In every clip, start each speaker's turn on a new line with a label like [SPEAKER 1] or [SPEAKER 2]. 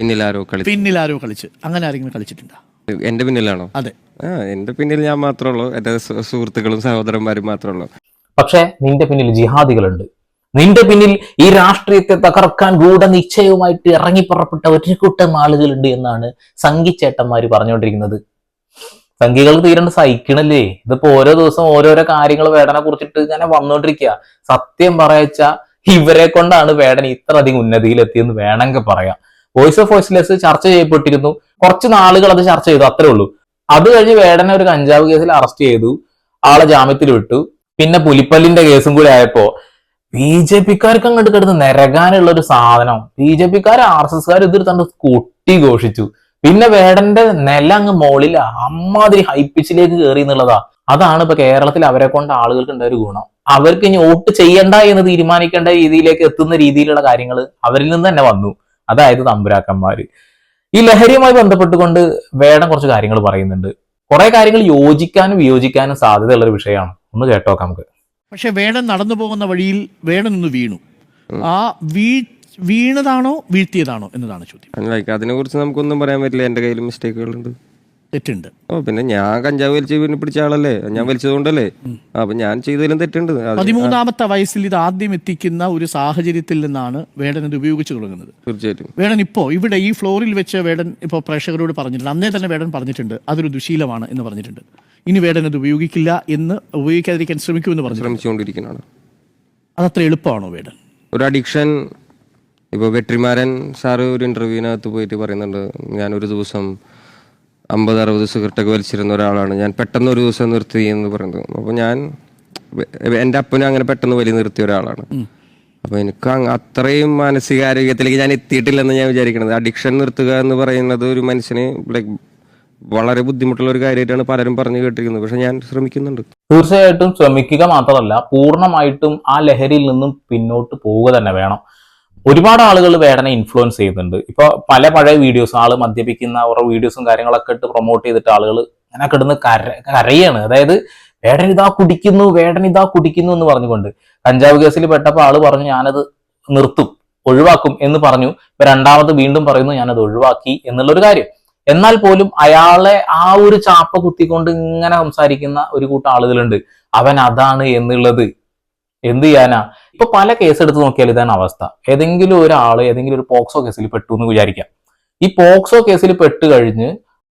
[SPEAKER 1] പിന്നിലാരോ കളി
[SPEAKER 2] പിന്നിൽ ആരോ കളിച്ച്. അങ്ങനെ ആരെങ്കിലും കളിച്ചിട്ടുണ്ടോ?
[SPEAKER 1] എന്റെ പിന്നിലാണോ?
[SPEAKER 2] അതെ.
[SPEAKER 1] ആ എന്റെ പിന്നിൽ ഞാൻ മാത്രമേ ഉള്ളൂ. എന്റെ സു- സുഹൃത്തുക്കളും സഹോദരന്മാരും മാത്രമേ ഉള്ളൂ.
[SPEAKER 3] പക്ഷെ നിന്റെ പിന്നിൽ ജിഹാദികളുണ്ട്. നിന്റെ പിന്നിൽ ഈ രാഷ്ട്രീയത്തെ തകർക്കാൻ ഗൂഢനിശ്ചയവുമായിട്ട് ഇറങ്ങി പുറപ്പെട്ട ഒരു കൂട്ടം ആളുകളുണ്ട് എന്നാണ് സംഘിച്ചേട്ടന്മാര് പറഞ്ഞുകൊണ്ടിരിക്കുന്നത് സംഘികൾക്ക് തീരണ്ട് സഹിക്കണല്ലേ? ഇതിപ്പോ ഓരോ ദിവസം ഓരോരോ കാര്യങ്ങൾ വേടനെ കുറിച്ചിട്ട് ഇങ്ങനെ വന്നുകൊണ്ടിരിക്കുക സത്യം പറയച്ച ഇവരെ കൊണ്ടാണ് വേടൻ ഇത്ര അധികം ഉന്നതിയിലെത്തിയെന്ന് വേണമെങ്കിൽ പറയാം. വോയിസ് ഓഫ് വോയിസ്ലെസ് ചർച്ച ചെയ്യപ്പെട്ടിരുന്നു. കുറച്ച് നാളുകൾ അത് ചർച്ച ചെയ്തു അത്രേ ഉള്ളൂ. അത് കഴിഞ്ഞ് വേടനെ ഒരു കഞ്ചാവ് കേസിൽ അറസ്റ്റ് ചെയ്തു. ആളെ ജാമ്യത്തിൽ വിട്ടു. പിന്നെ പുലിപ്പല്ലിന്റെ കേസും കൂടി ആയപ്പോ ബി ജെ പിക്കാർക്ക് അങ്ങോട്ട് കിടന്ന് നിരകാനുള്ള ഒരു സാധനം. ബി ജെ പിക്കാർ ആർ എസ് എസ്കാർ തന്നെ കൊട്ടി ഘോഷിച്ചു. പിന്നെ വേടന്റെ നില അങ്ങ് മോളില അമ്മാതിരി ഹൈപ്പിച്ചിലേക്ക് കയറി എന്നുള്ളതാ. അതാണ് ഇപ്പൊ കേരളത്തിൽ അവരെ കൊണ്ട് ആളുകൾക്ക് ഉണ്ടായ ഒരു ഗുണം. അവർക്ക് ഇനി വോട്ട് ചെയ്യണ്ട എന്ന് തീരുമാനിക്കേണ്ട രീതിയിലേക്ക് എത്തുന്ന രീതിയിലുള്ള കാര്യങ്ങൾ അവരിൽ നിന്ന് തന്നെ വന്നു. അതായത് തമ്പുരാക്കന്മാര്. ഈ ലഹരിയുമായി ബന്ധപ്പെട്ടുകൊണ്ട് വേടൻ കുറച്ച് കാര്യങ്ങൾ പറയുന്നുണ്ട്. കുറെ കാര്യങ്ങൾ യോജിക്കാനും വിയോജിക്കാനും സാധ്യതയുള്ള ഒരു വിഷയമാണ്. ഒന്ന് കേട്ടോക്കാം നമുക്ക്.
[SPEAKER 2] പക്ഷെ വേടൻ നടന്നു പോകുന്ന വഴിയിൽ വേടൻ ഒന്ന് വീണു. ആ വീ വീണതാണോ വീഴ്ത്തിയതാണോ എന്നതാണ് ചോദ്യം.
[SPEAKER 1] ലൈക്ക് അതിനെ കുറിച്ച് നമുക്കൊന്നും പറയാൻ പറ്റില്ല. എന്റെ കയ്യിൽ മിസ്റ്റേക്കുകളുണ്ട്
[SPEAKER 2] തെറ്റുണ്ട്.
[SPEAKER 1] ഓ പിന്നെ ഞാൻ കഞ്ചാവ് വലിച്ച് പിന്നെ പിടിച്ച ആളല്ലേ? ഞാൻ വലിച്ചതുകൊണ്ടല്ലേ? അപ്പൊ ഞാൻ ചെയ്തതിലും തെറ്റുണ്ട്. അത്
[SPEAKER 2] പതിമൂന്നാമത്തെ വയസ്സിൽ ഇത് ആദ്യം എത്തിക്കുന്ന ഒരു സാഹചര്യത്തിൽ നിന്നാണ് വേടൻ ഇത് ഉപയോഗിച്ചു തുടങ്ങുന്നത്.
[SPEAKER 1] തീർച്ചയായിട്ടും.
[SPEAKER 2] വേടൻ ഇപ്പോ ഇവിടെ ഈ ഫ്ലോറിൽ വെച്ച് വേടൻ ഇപ്പോ പ്രേക്ഷകരോട് പറഞ്ഞിട്ടുണ്ട്. അന്നേ തന്നെ വേടൻ പറഞ്ഞിട്ടുണ്ട്. അതൊരു ദുശീലമാണ് എന്ന് പറഞ്ഞിട്ടുണ്ട്. ഇനി വേടൻ അത് ഉപയോഗിക്കില്ല എന്ന് ഉപയോഗിക്കാതിരിക്കാൻ ശ്രമിക്കുമെന്ന് പറഞ്ഞു
[SPEAKER 1] ശ്രമിച്ചുകൊണ്ടിരിക്കുന്നതാണ്
[SPEAKER 2] അതത്ര എളുപ്പമാണോ വേടൻ?
[SPEAKER 1] ഒരു അഡിക്ഷൻ ഇപ്പോൾ വെട്രിമാരൻ സാറ് ഒരു ഇന്റർവ്യൂവിനകത്ത് പോയിട്ട് പറയുന്നുണ്ട് ഞാനൊരു ദിവസം അമ്പത് അറുപത് സിഗരറ്റൊക്കെ വലിച്ചിരുന്ന ഒരാളാണ്. ഞാൻ പെട്ടെന്ന് ഒരു ദിവസം നിർത്തി എന്ന് പറയുന്നത്. അപ്പോൾ ഞാൻ എന്റെ അപ്പനും അങ്ങനെ പെട്ടെന്ന് വലി നിർത്തിയ ഒരാളാണ്. അപ്പോൾ എനിക്ക് അത്രയും മാനസികാരോഗ്യത്തിലേക്ക് ഞാൻ എത്തിയിട്ടില്ലെന്ന് ഞാൻ വിചാരിക്കുന്നത് അഡിക്ഷൻ നിർത്തുക എന്ന് പറയുന്നത് ഒരു മനുഷ്യന് ലൈക്ക് വളരെ ബുദ്ധിമുട്ടുള്ള ഒരു കാര്യമായിട്ടാണ് പലരും പറഞ്ഞു കേട്ടിരിക്കുന്നത്. പക്ഷെ ഞാൻ ശ്രമിക്കുന്നുണ്ട്.
[SPEAKER 3] തീർച്ചയായിട്ടും ശ്രമിക്കുക മാത്രമല്ല പൂർണമായിട്ടും ആ ലഹരിയിൽ നിന്നും പിന്നോട്ട് പോവുക തന്നെ വേണം. ഒരുപാട് ആളുകൾ വേടനെ ഇൻഫ്ലുവൻസ് ചെയ്യുന്നുണ്ട്. ഇപ്പൊ പല പഴയ വീഡിയോസ് ആൾ മദ്യപിക്കുന്ന ഓരോ വീഡിയോസും കാര്യങ്ങളൊക്കെ ഇട്ട് പ്രൊമോട്ട് ചെയ്തിട്ട് ആളുകൾ അങ്ങനെ കിടന്ന് കര കരയാണ്. അതായത് വേടൻ ഇതാ കുടിക്കുന്നു വേടൻ ഇതാ കുടിക്കുന്നു എന്ന് പറഞ്ഞുകൊണ്ട് കഞ്ചാവ് കേസിൽ പെട്ടപ്പോൾ ആൾ പറഞ്ഞു ഞാനത് നിർത്തും ഒഴിവാക്കും എന്ന് പറഞ്ഞു. ഇപ്പൊ രണ്ടാമത് വീണ്ടും പറയുന്നു ഞാനത് ഒഴിവാക്കി എന്നുള്ളൊരു കാര്യം. എന്നാൽ പോലും അയാളെ ആ ഒരു ചാപ്പ കുത്തിക്കൊണ്ട് ഇങ്ങനെ സംസാരിക്കുന്ന ഒരു കൂട്ടം ആളുകളുണ്ട്. അവൻ അതാണ് എന്നുള്ളത്. എന്ത് ചെയ്യാനാ? ഇപ്പൊ പല കേസ് എടുത്ത് നോക്കിയാൽ ഇതാണ് അവസ്ഥ. ഏതെങ്കിലും ഒരാൾ ഏതെങ്കിലും ഒരു പോക്സോ കേസിൽ പെട്ടു എന്ന് വിചാരിക്കാം. ഈ പോക്സോ കേസിൽ പെട്ട് കഴിഞ്ഞ്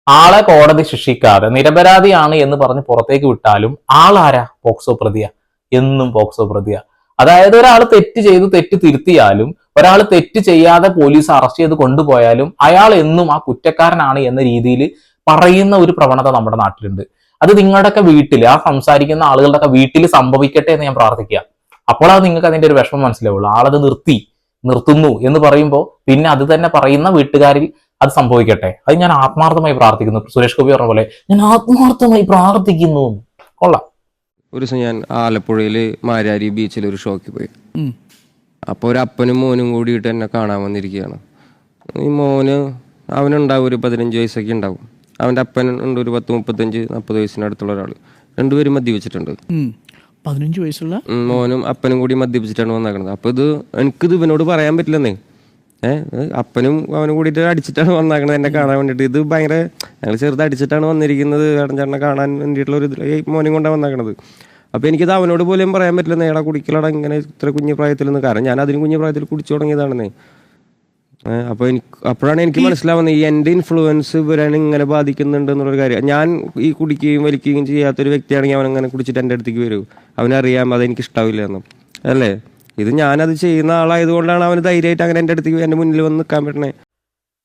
[SPEAKER 3] ആളെ കോടതി ശിക്ഷിക്കാതെ നിരപരാധിയാണ് എന്ന് പറഞ്ഞ് പുറത്തേക്ക് വിട്ടാലും ആളാരാ പോക്സോ പ്രതിയ? എന്നും പോക്സോ പ്രതിയ. അതായത് ഒരാൾ തെറ്റ് ചെയ്ത് തെറ്റ് തിരുത്തിയാലും ഒരാൾ തെറ്റ് ചെയ്യാതെ പോലീസ് അറസ്റ്റ് ചെയ്ത് കൊണ്ടുപോയാലും അയാൾ എന്നും ആ കുറ്റക്കാരനാണ് എന്ന രീതിയിൽ പറയുന്ന ഒരു പ്രവണത നമ്മുടെ നാട്ടിലുണ്ട്. അത് നിങ്ങളുടെയൊക്കെ വീട്ടിൽ ആ സംസാരിക്കുന്ന ആളുകളുടെയൊക്കെ വീട്ടിൽ സംഭവിക്കട്ടെ എന്ന് ഞാൻ പ്രാർത്ഥിക്കുക അപ്പോൾ അത് നിങ്ങൾക്ക് അതിന്റെ ഒരു വിഷമം മനസ്സിലാവുള്ളൂ. ആളത് നിർത്തി നിർത്തുന്നു എന്ന് പറയുമ്പോൾ പിന്നെ അത് തന്നെ പറയുന്ന വീട്ടുകാരിൽ അത് സംഭവിക്കട്ടെ. അത് ഞാൻ ആത്മാർത്ഥമായി പ്രാർത്ഥിക്കുന്നു. സുരേഷ് ഗോപി പറഞ്ഞ പോലെ ഞാൻ ആത്മാർത്ഥമായി പ്രാർത്ഥിക്കുന്നു. കൊള്ളാം.
[SPEAKER 1] ഒരു ദിവസം ഞാൻ ആലപ്പുഴയിൽ മാരാരി ബീച്ചിൽ ഒരു ഷോക്ക് പോയി. അപ്പോൾ ഒരു അപ്പനും മോനും കൂടിയിട്ട് എന്നെ കാണാൻ വന്നിരിക്കുകയാണ്. ഈ മോന് അവനുണ്ടാവും ഒരു പതിനഞ്ച് വയസ്സൊക്കെ ഉണ്ടാവും. അവന്റെ അപ്പൻ ഉണ്ട് ഒരു പത്ത് മുപ്പത്തഞ്ച് നാൽപ്പത് വയസ്സിനടുത്തുള്ള ഒരാൾ രണ്ടുപേരും മദ്യപിച്ചിട്ടുണ്ട്.
[SPEAKER 2] പതിനഞ്ച് വയസ്സുള്ള
[SPEAKER 1] മോനും അപ്പനും കൂടി മദ്യപിച്ചിട്ടാണ് വന്നേക്കണത്. അപ്പൊ ഇത് എനിക്കിത് ഇവനോട് പറയാൻ പറ്റില്ലെന്നേ. ഏഹ് അപ്പനും അവനും കൂടിയിട്ട് അടിച്ചിട്ടാണ് വന്നേക്കണത് എന്നെ കാണാൻ വേണ്ടിയിട്ട്. ഇത് ഭയങ്കര ഞങ്ങൾ ചെറുത് അടിച്ചിട്ടാണ് വന്നിരിക്കുന്നത് ചേട്ടനെ കാണാൻ വേണ്ടിയിട്ടുള്ള ഒരു മോനും കൊണ്ടാണ് വന്നേക്കണത്. അപ്പോൾ എനിക്കിത് അവനോട് പോലും പറയാൻ പറ്റില്ല നേടാ കുടിക്കലടാ ഇങ്ങനെ ഇത്ര കുഞ്ഞു പ്രായത്തിൽ നിന്ന് കാരണം ഞാൻ അതിന് കുഞ്ഞു പ്രായത്തിൽ കുടിച്ചു തുടങ്ങിയതാണെന്നേ. അപ്പോൾ എനിക്ക് അപ്പോഴാണ് എനിക്ക് മനസ്സിലാവുന്നത് ഈ എന്റെ ഇൻഫ്ലുവൻസ് ഇവരാണ് ഇങ്ങനെ ബാധിക്കുന്നുണ്ട് എന്നുള്ളൊരു കാര്യം. ഞാൻ ഈ കുടിക്കുകയും വലിക്കുകയും ചെയ്യാത്തൊരു വ്യക്തിയാണെങ്കിൽ അവൻ അങ്ങനെ കുടിച്ചിട്ട് എന്റെ അടുത്തേക്ക് വരൂ. അവനറിയാം അതെനിക്ക് ഇഷ്ടാവില്ല എന്ന്. അല്ലേ? ഇത് ഞാനത് ചെയ്യുന്ന ആളായതുകൊണ്ടാണ് അവന് ധൈര്യമായിട്ട് അങ്ങനെ എന്റെ അടുത്തേക്ക് എന്റെ മുന്നിൽ വന്ന് നിൽക്കാൻ പറ്റണേ.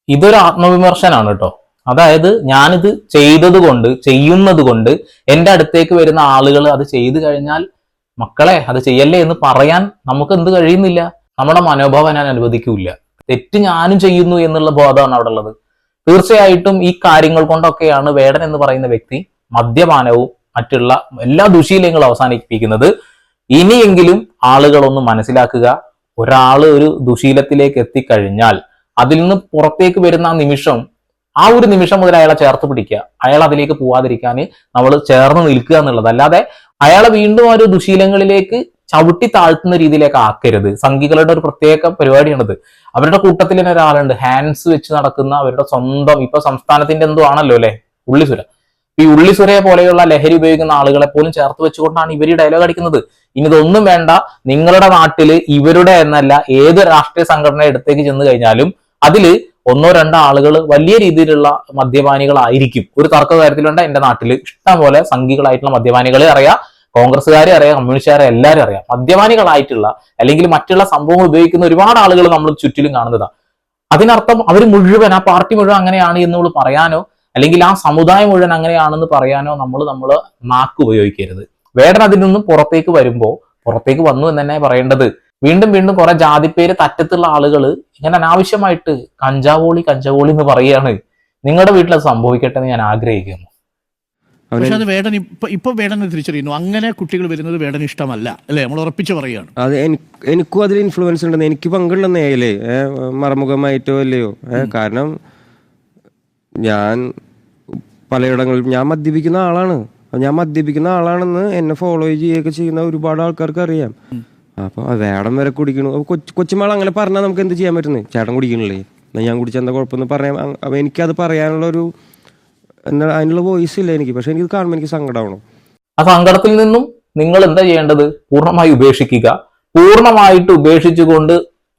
[SPEAKER 3] ഇതൊരു ആത്മവിമർശനാണ് കേട്ടോ അതായത് ഞാനിത് ചെയ്തത് കൊണ്ട് ചെയ്യുന്നത് കൊണ്ട് എന്റെ അടുത്തേക്ക് വരുന്ന ആളുകൾ അത് ചെയ്തു കഴിഞ്ഞാൽ മക്കളെ അത് ചെയ്യല്ലേ എന്ന് പറയാൻ നമുക്ക് എന്ത് കഴിയുന്നില്ല. നമ്മുടെ മനോഭാവം ഞാൻ അനുവദിക്കൂല തെറ്റ് ഞാനും ചെയ്യുന്നു എന്നുള്ള ബോധമാണ് അവിടെ ഉള്ളത്. തീർച്ചയായിട്ടും ഈ കാര്യങ്ങൾ കൊണ്ടൊക്കെയാണ് വേടൻ എന്ന് പറയുന്ന വ്യക്തി മദ്യപാനവും മറ്റുള്ള എല്ലാ ദുശീലങ്ങളും അവസാനിപ്പിക്കുന്നത്. ഇനിയെങ്കിലും ആളുകളൊന്ന് മനസ്സിലാക്കുക ഒരാൾ ഒരു ദുശീലത്തിലേക്ക് എത്തിക്കഴിഞ്ഞാൽ അതിൽ നിന്ന് പുറത്തേക്ക് വരുന്ന നിമിഷം ആ ഒരു നിമിഷം മുതൽ അയാളെ ചേർത്ത് പിടിക്കുക. അയാൾ അതിലേക്ക് പോവാതിരിക്കാൻ നമ്മൾ ചേർന്ന് നിൽക്കുക എന്നുള്ളത്. അല്ലാതെ അയാളെ വീണ്ടും ആ ഒരു ദുശീലങ്ങളിലേക്ക് ചവിട്ടി താഴ്ത്തുന്ന രീതിയിലേക്ക് ആക്കരുത്. സംഘികളുടെ ഒരു പ്രത്യേക പരിപാടിയാണിത്. അവരുടെ കൂട്ടത്തിൽ തന്നെ ഒരാളുണ്ട്. ഹാൻഡ്സ് വെച്ച് നടക്കുന്ന അവരുടെ സ്വന്തം ഇപ്പൊ സംസ്ഥാനത്തിന്റെ എന്തോ ആണല്ലോ അല്ലെ? ഉള്ളിസുര. ഈ ഉള്ളിസുരയെ പോലെയുള്ള ലഹരി ഉപയോഗിക്കുന്ന ആളുകളെ പോലും ചേർത്ത് വെച്ചുകൊണ്ടാണ് ഇവർ ഈ ഡയലോഗ് അടിക്കുന്നത്. ഇനി ഇതൊന്നും വേണ്ട. നിങ്ങളുടെ നാട്ടിൽ ഇവരുടെ എന്നല്ല ഏത് രാഷ്ട്രീയ സംഘടന എടുത്തേക്ക് ചെന്ന് കഴിഞ്ഞാലും അതിൽ ഒന്നോ രണ്ടോ ആളുകൾ വലിയ രീതിയിലുള്ള മദ്യപാനികളായിരിക്കും. ഒരു തർക്ക കാര്യത്തിലുണ്ട് എന്റെ നാട്ടിൽ ഇഷ്ടം പോലെ സംഘികളായിട്ടുള്ള മദ്യപാനികളെ അറിയാം. കോൺഗ്രസ്സുകാരെ അറിയാം കമ്മ്യൂണിസ്റ്റുകാരെ എല്ലാവരും അറിയാം. മദ്യപാനികളായിട്ടുള്ള അല്ലെങ്കിൽ മറ്റുള്ള സംഭവങ്ങൾ ഉപയോഗിക്കുന്ന ഒരുപാട് ആളുകൾ നമ്മൾ ചുറ്റിലും കാണുന്നതാണ് അതിനർത്ഥം അവർ മുഴുവൻ ആ പാർട്ടി മുഴുവൻ അങ്ങനെയാണ് എന്ന് നമ്മൾ പറയാനോ അല്ലെങ്കിൽ ആ സമുദായം മുഴുവൻ അങ്ങനെയാണെന്ന് പറയാനോ നമ്മൾ നമ്മൾ നാക്ക് ഉപയോഗിക്കരുത്. വേടൻ അതിൽ നിന്നും പുറത്തേക്ക് വരുമ്പോൾ പുറത്തേക്ക് വന്നു എന്ന് തന്നെ പറയേണ്ടത്. വീണ്ടും വീണ്ടും കുറെ ജാതിപ്പേര് തറ്റത്തുള്ള ആളുകൾ ഇങ്ങനെ അനാവശ്യമായിട്ട് കഞ്ചാവോളി കഞ്ചാവോളി എന്ന് പറയുകയാണ്. നിങ്ങളുടെ വീട്ടിൽ അത് സംഭവിക്കട്ടെ എന്ന് ഞാൻ ആഗ്രഹിക്കുന്നു.
[SPEAKER 2] പക്ഷെ അത് വേടൻ ഇപ്പൊ ഇപ്പൊ വേടനെ തിരിച്ചറിയുന്നു. അങ്ങനെ കുട്ടികൾ വരുന്നത് വേടന് ഇഷ്ടമല്ല അല്ലേ? നമ്മൾ ഉറപ്പിച്ച് പറയുകയാണ്.
[SPEAKER 1] അത് എനിക്കും അതിൽ ഇൻഫ്ലുവൻസ് ഉണ്ടെന്ന് എനിക്ക് പങ്കുണ്ടെന്നേ ഏലേ മറമുഖമായിട്ടോ അല്ലയോ? കാരണം ഞാൻ പലയിടങ്ങളിൽ ഞാൻ മദ്യപിക്കുന്ന ആളാണ്. ഞാൻ മദ്യപിക്കുന്ന ആളാണെന്ന് എന്നെ ഫോളോ ചെയ്യുകയൊക്കെ ചെയ്യുന്ന ഒരുപാട് ആൾക്കാർക്ക് അറിയാം. അപ്പൊ ആ വേടം വരെ കുടിക്കണു. അപ്പൊ കൊച്ചു കൊച്ചുമാൾ അങ്ങനെ പറഞ്ഞാൽ നമുക്ക് എന്ത് ചെയ്യാൻ പറ്റുന്നത് ചേട്ടൻ കുടിക്കണില്ലേ? എന്നാ ഞാൻ കുടിച്ചെന്താ കുഴപ്പമെന്ന് പറയാം അപ്പോൾ അപ്പൊ എനിക്കത് പറയാനുള്ള ഒരു എന്താ അതിനുള്ള വോയിസ് ഇല്ല എനിക്ക്. പക്ഷെ എനിക്ക് കാണുമ്പോൾ എനിക്ക് സങ്കടമാണ്
[SPEAKER 3] ആ സങ്കടത്തിൽ നിന്നും നിങ്ങൾ എന്താ ചെയ്യേണ്ടത്? പൂർണമായി ഉപേക്ഷിക്കുക. പൂർണമായിട്ട് ഉപേക്ഷിച്ചുകൊണ്ട്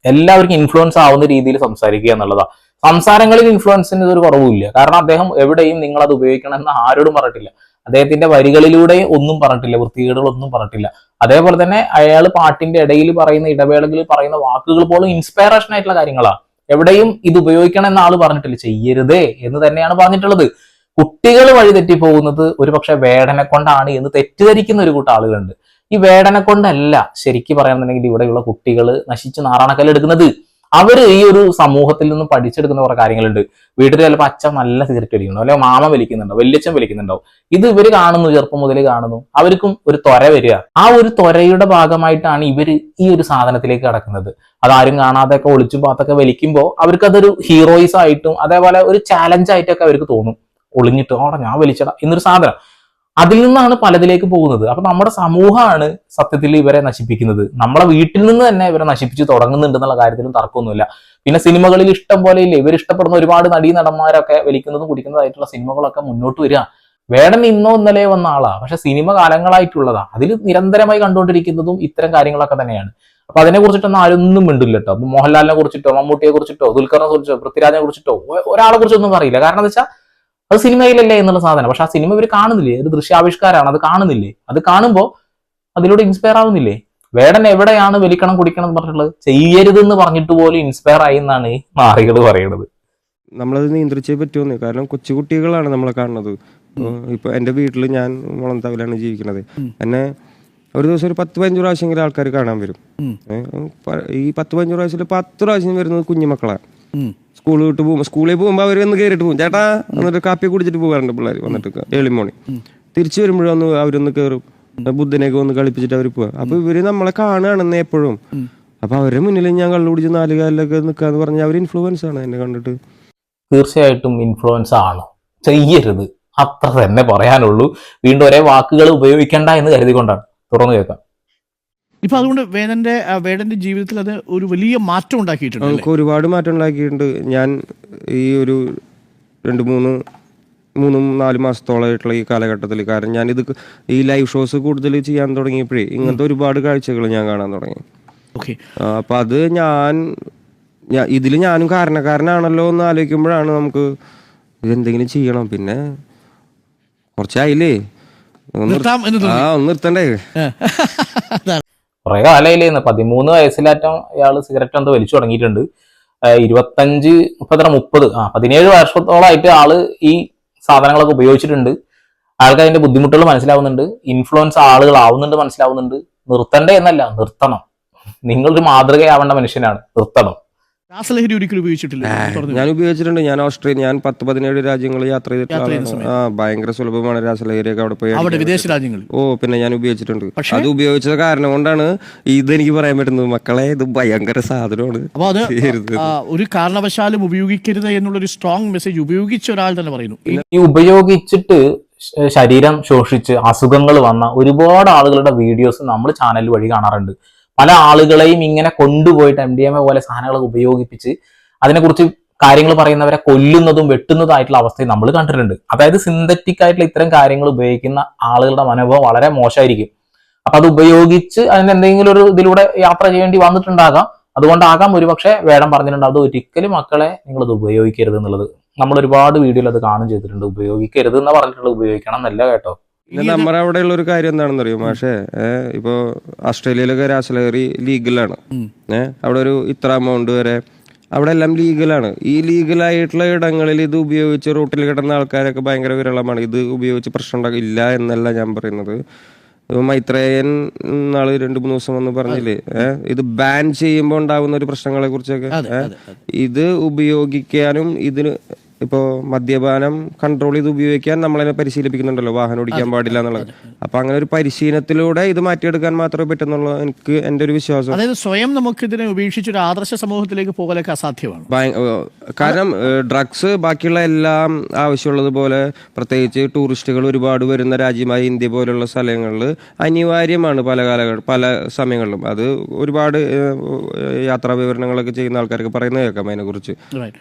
[SPEAKER 3] എല്ലാവർക്കും ഇൻഫ്ലുവൻസ് ആവുന്ന രീതിയിൽ സംസാരിക്കുക എന്നുള്ളതാണ് സംസാരങ്ങളിൽ ഇൻഫ്ലുവൻസിന് ഇതൊരു കുറവുമില്ല. കാരണം അദ്ദേഹം എവിടെയും നിങ്ങൾ അത് ഉപയോഗിക്കണം എന്ന് ആരോടും പറഞ്ഞിട്ടില്ല. അദ്ദേഹത്തിന്റെ വരികളിലൂടെയും ഒന്നും പറഞ്ഞിട്ടില്ല. വൃത്തികേടുകളൊന്നും പറഞ്ഞിട്ടില്ല. അതേപോലെ തന്നെ അയാൾ പാട്ടിന്റെ ഇടയിൽ പറയുന്ന ഇടവേളകളിൽ പറയുന്ന വാക്കുകൾ പോലും ഇൻസ്പയറേഷൻ ആയിട്ടുള്ള കാര്യങ്ങളാണ് എവിടെയും ഇത് ഉപയോഗിക്കണം എന്ന ആൾ പറഞ്ഞിട്ടില്ല. ചെയ്യരുതേ എന്ന് തന്നെയാണ് പറഞ്ഞിട്ടുള്ളത്. കുട്ടികൾ വഴിതെറ്റി പോകുന്നത് ഒരു പക്ഷെ വേടനെ കൊണ്ടാണ് എന്ന് തെറ്റിദ്ധരിക്കുന്ന ഒരു കൂട്ടം ആളുകളുണ്ട്. ഈ വേടനെ കൊണ്ടല്ല ശരിക്കും പറയുകയാണെന്നുണ്ടെങ്കിൽ ഇവിടെയുള്ള കുട്ടികൾ നശിച്ച് നാറാണക്കല്ല് എടുക്കുന്നത്. അവർ ഈ ഒരു സമൂഹത്തിൽ നിന്നും പഠിച്ചെടുക്കുന്ന കുറെ കാര്യങ്ങളുണ്ട്. വീട്ടിൽ ചിലപ്പോൾ അച്ഛൻ നല്ല സിഗരറ്റ് വലിക്കുന്നു അല്ലെങ്കിൽ മാമ വലിക്കുന്നുണ്ടോ വല്യച്ഛൻ വലിക്കുന്നുണ്ടോ ഇത് ഇവർ കാണുന്നു ചെറുപ്പം മുതൽ കാണുന്നു. അവർക്കും ഒരു ത്വര വരിക. ആ ഒരു ത്വരയുടെ ഭാഗമായിട്ടാണ് ഇവർ ഈ ഒരു സാധനത്തിലേക്ക് കടക്കുന്നത്. അതാരും കാണാതെ ഒക്കെ ഒളിച്ചും പാത്തൊക്കെ വലിക്കുമ്പോൾ അവർക്കതൊരു ഹീറോയിസ് ആയിട്ടും അതേപോലെ ഒരു ചാലഞ്ച് ആയിട്ടൊക്കെ അവർക്ക് തോന്നും. ഒളിഞ്ഞിട്ട് ഓടാ ഞാൻ വലിച്ചടാ എന്നൊരു സാധനം. അതിൽ നിന്നാണ് പലതിലേക്ക് പോകുന്നത്. അപ്പൊ നമ്മുടെ സമൂഹമാണ് സത്യത്തിൽ ഇവരെ നശിപ്പിക്കുന്നത്. നമ്മളെ വീട്ടിൽ നിന്ന് തന്നെ ഇവരെ നശിപ്പിച്ച് തുടങ്ങുന്നുണ്ട് എന്നുള്ള കാര്യത്തിലും തർക്കമൊന്നുമില്ല. പിന്നെ സിനിമകളിൽ ഇഷ്ടം പോലെ ഇല്ലേ ഇവർ ഇഷ്ടപ്പെടുന്ന ഒരുപാട് നടീ നടന്മാരൊക്കെ വലിക്കുന്നതും കുടിക്കുന്നതായിട്ടുള്ള സിനിമകളൊക്കെ മുന്നോട്ട് വരിക. വേടൻ ഇന്നോ ഇന്നലെ വന്ന ആളാ. പക്ഷെ സിനിമ കാലങ്ങളായിട്ടുള്ളതാ. അതിൽ നിരന്തരമായി കണ്ടുകൊണ്ടിരിക്കുന്നതും ഇത്തരം കാര്യങ്ങളൊക്കെ തന്നെയാണ്. അപ്പൊ അതിനെ കുറിച്ചിട്ടൊന്നും ആരൊന്നും മിണ്ടില്ല കേട്ടോ. മോഹൻലാലിനെ കുറിച്ചിട്ടോ മമ്മൂട്ടിയെ കുറിച്ചിട്ടോ ദുൽഖറിനെ കുറിച്ചോ പൃഥ്വിരാജിനെ കുറിച്ചിട്ടോ ഒരാളെ കുറിച്ചൊന്നും പറയില്ല. കാരണം എന്താ വെച്ചാൽ അത് സിനിമയിലല്ലേ എന്നുള്ള സാധനം. പക്ഷെ ആ സിനിമ ഇവർ കാണുന്നില്ലേ? ഒരു ദൃശ്യാവിഷ്കാരമാണ് അത് കാണുന്നില്ലേ? അത് കാണുമ്പോൾ അതിലൂടെ ഇൻസ്പയർ ആവുന്നില്ലേ? വേടൻ എവിടെയാണ് വലിക്കണം കുടിക്കണം എന്ന് പറഞ്ഞിട്ടുള്ളത്? ചെയ്യരുതെന്ന് പറഞ്ഞിട്ട് പോലും ഇൻസ്പയർ ആയി എന്നാണ് ഈ മാറികൾ പറയുന്നത്.
[SPEAKER 1] നമ്മളത് നിയന്ത്രിച്ചേ പറ്റുമെന്ന്. കാരണം കൊച്ചുകുട്ടികളാണ് നമ്മളെ കാണുന്നത്. ഇപ്പൊ- എന്റെ എന്റെ വീട്ടിൽ ഞാൻ മുളന്താവിലാണ് ജീവിക്കുന്നത്. എന്നെ ഒരു ദിവസം ഒരു പത്ത് പതിനഞ്ച് പ്രാവശ്യമെങ്കിലും ആൾക്കാർ കാണാൻ വരും. ഈ പത്ത് പതിനഞ്ച് പ്രാവശ്യത്തിൽ പത്ത് പ്രാവശ്യം വരുന്നത് കുഞ്ഞുമക്കളാണ്. സ്കൂൾ വിട്ട് പോകുമ്പോൾ സ്കൂളിൽ പോകുമ്പോൾ അവർ വന്ന് കയറിയിട്ട് പോകും. ചേട്ടാ എന്നിട്ട് കാപ്പി കുടിച്ചിട്ട് പോകാറുണ്ട് പിള്ളേർ വന്നിട്ട് ഏളി മോർണിംഗ് തിരിച്ചു വരുമ്പോഴൊന്ന് അവരൊന്ന് കയറും ബുദ്ധനെയൊക്കെ ഒന്ന് കളിപ്പിച്ചിട്ട് അവർ പോവാ. അപ്പൊ ഇവർ നമ്മളെ കാണുകയാണെന്ന് എപ്പോഴും. അപ്പൊ അവരുടെ മുന്നിൽ ഞാൻ കള്ളുപിടിച്ച് നാല് കാലിലൊക്കെ നിൽക്കാന്ന് പറഞ്ഞാൽ അവർ ഇൻഫ്ലുവൻസ് ആണ് എന്നെ കണ്ടിട്ട്.
[SPEAKER 3] തീർച്ചയായിട്ടും ഇൻഫ്ലുവൻസ് ആണ്. ചെയ്യരുത്. അത്ര തന്നെ പറയാനുള്ളൂ. വീണ്ടും ഒരേ വാക്കുകൾ ഉപയോഗിക്കണ്ട എന്ന് കരുതി കൊണ്ടാണ് തുറന്നു കേൾക്കാം.
[SPEAKER 2] ഇപ്പൊ അതുകൊണ്ട് വേദന്റെ വേദന്റെ ജീവിതത്തിൽ അത് ഒരു വലിയ മാറ്റം ഉണ്ടാക്കിയിട്ടുണ്ട്?
[SPEAKER 1] നമുക്ക് ഒരുപാട് മാറ്റം ഉണ്ടാക്കിയിട്ടുണ്ട്. ഞാൻ ഈ ഒരു രണ്ട് മൂന്ന് മൂന്നും നാല് മാസത്തോളമായിട്ടുള്ള ഈ കാലഘട്ടത്തിൽ കാരണം ഞാനിത് ഇത് ഈ ലൈവ് ഷോസ് കൂടുതൽ ചെയ്യാൻ തുടങ്ങിയപ്പോഴേ ഇങ്ങനത്തെ ഒരുപാട് കാഴ്ചകൾ ഞാൻ കാണാൻ തുടങ്ങി.
[SPEAKER 2] ഓക്കെ.
[SPEAKER 1] അപ്പൊ അത് ഞാൻ ഇതിൽ ഞാനും കാരണക്കാരനാണല്ലോ എന്ന് ആലോചിക്കുമ്പോഴാണ് നമുക്ക് ഇതെന്തെങ്കിലും ചെയ്യണം. പിന്നെ കുറച്ചായില്ലേ? ആ ഒന്ന് നിർത്തണ്ടേ.
[SPEAKER 3] കുറെ കാലമായില്ലേന്ന് പതിമൂന്ന് വയസ്സിലാറ്റം ഇയാൾ സിഗരറ്റ് എന്തോ വലിച്ചു തുടങ്ങിയിട്ടുണ്ട്. ഇരുപത്തഞ്ച് മുപ്പത്തര മുപ്പത് ആ പതിനേഴ് വർഷത്തോളമായിട്ട് ആൾ ഈ സാധനങ്ങളൊക്കെ ഉപയോഗിച്ചിട്ടുണ്ട്. ആൾക്ക് അതിന്റെ ബുദ്ധിമുട്ടുകൾ മനസ്സിലാവുന്നുണ്ട്. ഇൻഫ്ലുവൻസ് ആളുകൾ ആവുന്നുണ്ട് മനസ്സിലാവുന്നുണ്ട്. നിർത്തണ്ടേ എന്നല്ല നിർത്തണം. നിങ്ങളൊരു മാതൃകയാവേണ്ട മനുഷ്യനാണ്. നിർത്തണം.
[SPEAKER 2] രാസലഹരി ഒരിക്കലും ഉപയോഗിച്ചിട്ടില്ല.
[SPEAKER 1] ഞാൻ ഉപയോഗിച്ചിട്ടുണ്ട്. ഞാൻ ഓസ്ട്രേലിയ ഞാൻ പത്ത് പതിനേഴ് രാജ്യങ്ങൾ യാത്ര ചെയ്തിട്ടുള്ള ഭയങ്കര സുലഭമാണ് രാസലഹരിയൊക്കെ അവിടെ പോയി
[SPEAKER 2] അവിടെ വിദേശ രാജ്യങ്ങളിൽ.
[SPEAKER 1] ഓ പിന്നെ ഞാൻ ഉപയോഗിച്ചിട്ടുണ്ട്.
[SPEAKER 2] പക്ഷേ-
[SPEAKER 1] അത് ഉപയോഗിച്ചത് കാരണം കൊണ്ടാണ് ഇത് എനിക്ക് പറയാൻ പറ്റുന്നത്. മക്കളെ ഇത് ഭയങ്കര സാധനമാണ്.
[SPEAKER 2] അപ്പൊ അത് ആ, ഒരു കാരണവശാലും ഉപയോഗിക്കരുത് എന്നുള്ള ഒരു സ്ട്രോങ് മെസ്സേജ് ഉപയോഗിച്ച ഒരാൾ തന്നെ പറയുന്നു.
[SPEAKER 3] ഈ ഉപയോഗിച്ചിട്ട് ശരീരം ശോഷിച്ച് അസുഖങ്ങൾ വന്ന ഒരുപാട് ആളുകളുടെ വീഡിയോസ് നമ്മൾ ചാനൽ വഴി കാണാറുണ്ട്. പല ആളുകളെയും ഇങ്ങനെ കൊണ്ടുപോയിട്ട് എം ഡി എം എ പോലെ സാധനങ്ങൾ ഉപയോഗിപ്പിച്ച് അതിനെക്കുറിച്ച് കാര്യങ്ങൾ പറയുന്നവരെ കൊല്ലുന്നതും വെട്ടുന്നതായിട്ടുള്ള അവസ്ഥയും നമ്മൾ കണ്ടിട്ടുണ്ട്. അതായത് സിന്തറ്റിക് ആയിട്ടുള്ള ഇത്തരം കാര്യങ്ങൾ ഉപയോഗിക്കുന്ന ആളുകളുടെ മനോഭാവം വളരെ മോശമായിരിക്കും. അപ്പൊ അത് ഉപയോഗിച്ച് അതിന് എന്തെങ്കിലും ഒരു ഇതിലൂടെ യാത്ര ചെയ്യേണ്ടി വന്നിട്ടുണ്ടാകാം. അതുകൊണ്ടാകാം ഒരുപക്ഷെ വേടം പറഞ്ഞിട്ടുണ്ട് അത് ഒരിക്കലും മക്കളെ നിങ്ങൾ അത് ഉപയോഗിക്കരുത് എന്നുള്ളത്. നമ്മൾ ഒരുപാട് വീഡിയോയിൽ അത് കാണും ചെയ്തിട്ടുണ്ട്. ഉപയോഗിക്കരുത് എന്ന് പറഞ്ഞിട്ടുള്ളത് ഉപയോഗിക്കണം എന്നല്ല കേട്ടോ.
[SPEAKER 1] പിന്നെ നമ്മുടെ അവിടെയുള്ള ഒരു കാര്യം എന്താണെന്ന് അറിയോ പക്ഷേ ഇപ്പോൾ ഇപ്പോ ഓസ്ട്രേലിയയിലൊക്കെ രാസലഹരി ലീഗലാണ്. ഏഹ് അവിടെ ഒരു ഇത്ര എമൗണ്ട് വരെ. അവിടെ എല്ലാം ലീഗലാണ്. ഈ ലീഗലായിട്ടുള്ള ഇടങ്ങളിൽ ഇത് ഉപയോഗിച്ച് റൂട്ടിൽ കിടന്ന ആൾക്കാരൊക്കെ ഭയങ്കര വിരളമാണ്. ഇത് ഉപയോഗിച്ച് പ്രശ്നം ഉണ്ടാകില്ല എന്നല്ല ഞാൻ പറയുന്നത്. മൈത്രേയൻ നാൾ രണ്ട് മൂന്ന് ദിവസം വന്ന് പറഞ്ഞില്ലേ? ഇത് ബാൻ ചെയ്യുമ്പോൾ ഉണ്ടാകുന്ന ഒരു പ്രശ്നങ്ങളെ കുറിച്ചൊക്കെ. ഇത് ഉപയോഗിക്കാനും ഇതിന് ഇപ്പോ മദ്യപാനം കൺട്രോൾ ചെയ്ത് ഉപയോഗിക്കാൻ നമ്മളതിനെ പരിശീലിപ്പിക്കുന്നുണ്ടല്ലോ. വാഹനം ഓടിക്കാൻ പാടില്ല എന്നുള്ളത്. അപ്പൊ അങ്ങനെ ഒരു പരിശീലനത്തിലൂടെ ഇത് മാറ്റിയെടുക്കാൻ മാത്രമേ പറ്റുന്നുള്ളൂ എനിക്ക് എന്റെ ഒരു വിശ്വാസം.
[SPEAKER 2] അതായത് സ്വയം നമുക്ക് ഇതിനെ ഉപേക്ഷിച്ച് ഒരു ആദർശ സമൂഹത്തിലേക്ക് പോകലൊക്കെ അസാധ്യമാണ്.
[SPEAKER 1] കാരണം ഡ്രഗ്സ് ബാക്കിയുള്ള എല്ലാം ആവശ്യമുള്ളതുപോലെ പ്രത്യേകിച്ച് ടൂറിസ്റ്റുകൾ ഒരുപാട് വരുന്ന രാജ്യമായ ഇന്ത്യ പോലുള്ള സ്ഥലങ്ങളിൽ അനിവാര്യമാണ് പല കാലഘട്ട പല സമയങ്ങളിലും. അത് ഒരുപാട് യാത്രാ വിവരണങ്ങളൊക്കെ ചെയ്യുന്ന ആൾക്കാർക്ക് പറയുന്നത് കേൾക്കാം അതിനെ കുറിച്ച്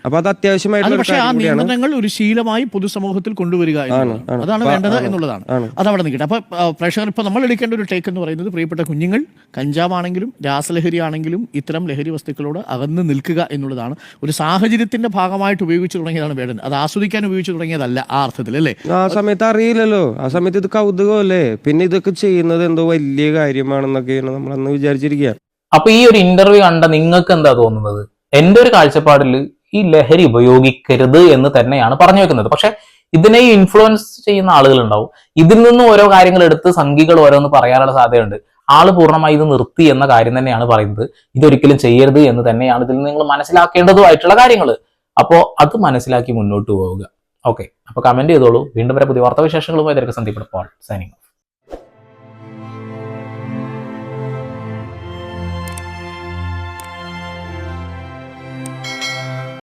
[SPEAKER 1] അപ്പൊ അത്
[SPEAKER 2] അത്
[SPEAKER 1] അത്യാവശ്യമായിട്ടുള്ള
[SPEAKER 2] നിയമനങ്ങൾ ഒരു ശീലമായി പൊതുസമൂഹത്തിൽ കൊണ്ടുവരിക എന്നുള്ളതാണ്. അതാണ് വേണ്ടത് എന്നുള്ളതാണ്.
[SPEAKER 1] അതവിടെ
[SPEAKER 2] അത് അവിടെ നിൽക്കട്ടെ. അപ്പൊ പ്രഷർ പ്രേക്ഷകർ ഇപ്പൊ നമ്മൾ എടുക്കേണ്ട ഒരു ടേക്ക് എന്ന് പറയുന്നത് പ്രിയപ്പെട്ട കുഞ്ഞുങ്ങൾ കഞ്ചാവാണെങ്കിലും രാസലഹരി ആണെങ്കിലും ഇത്തരം ലഹരി വസ്തുക്കളോട് അകന്ന് നിൽക്കുക എന്നുള്ളതാണ്. ഒരു സാഹചര്യത്തിന്റെ ഭാഗമായിട്ട് ഉപയോഗിച്ചു തുടങ്ങിയതാണ് വേണ്ടത് അത് ആസ്വദിക്കാൻ ഉപയോഗിച്ചു തുടങ്ങിയതല്ല ആ അർത്ഥത്തിൽ അല്ലേ?
[SPEAKER 1] ആ സമയത്ത് അറിയില്ലല്ലോ. ആ സമയത്ത് ഇത് കൗതുകമല്ലേ? പിന്നെ ഇതൊക്കെ ചെയ്യുന്നത് എന്തോ വലിയ കാര്യമാണെന്നൊക്കെയാണ് നമ്മൾ അന്ന് വിചാരിച്ചിരിക്കുക
[SPEAKER 3] അപ്പൊ ഈ ഒരു ഇന്റർവ്യൂ കണ്ട നിങ്ങൾക്ക് എന്താ തോന്നുന്നത്? എന്റെ ഒരു കാഴ്ചപ്പാടിൽ ഈ ലഹരി ഉപയോഗിക്കരുത് എന്ന് തന്നെയാണ് പറഞ്ഞു വെക്കുന്നത്. പക്ഷെ ഇതിനെ ഇൻഫ്ലുവൻസ് ചെയ്യുന്ന ആളുകൾ ഉണ്ടാവും ഇതിൽ നിന്നും ഓരോ കാര്യങ്ങൾ എടുത്ത് സംഘികൾ ഓരോന്ന് പറയാനുള്ള സാധ്യതയുണ്ട്. ആൾ പൂർണമായി ഇത് നിർത്തി എന്ന കാര്യം തന്നെയാണ് പറയുന്നത്. ഇതൊരിക്കലും ചെയ്യരുത് എന്ന് തന്നെയാണ് ഇതിൽ നിങ്ങൾ മനസ്സിലാക്കേണ്ടതുമായിട്ടുള്ള കാര്യങ്ങൾ അപ്പോൾ അത് മനസ്സിലാക്കി മുന്നോട്ട് പോവുക. ഓക്കെ. അപ്പൊ കമന്റ് ചെയ്തോളൂ. വീണ്ടും വരെ പുതിയ വാർത്താവിശേഷങ്ങളുമായി തിരക്ക് സന്ധിപ്പെടുമ്പോൾ പോൾ സൈനിങ്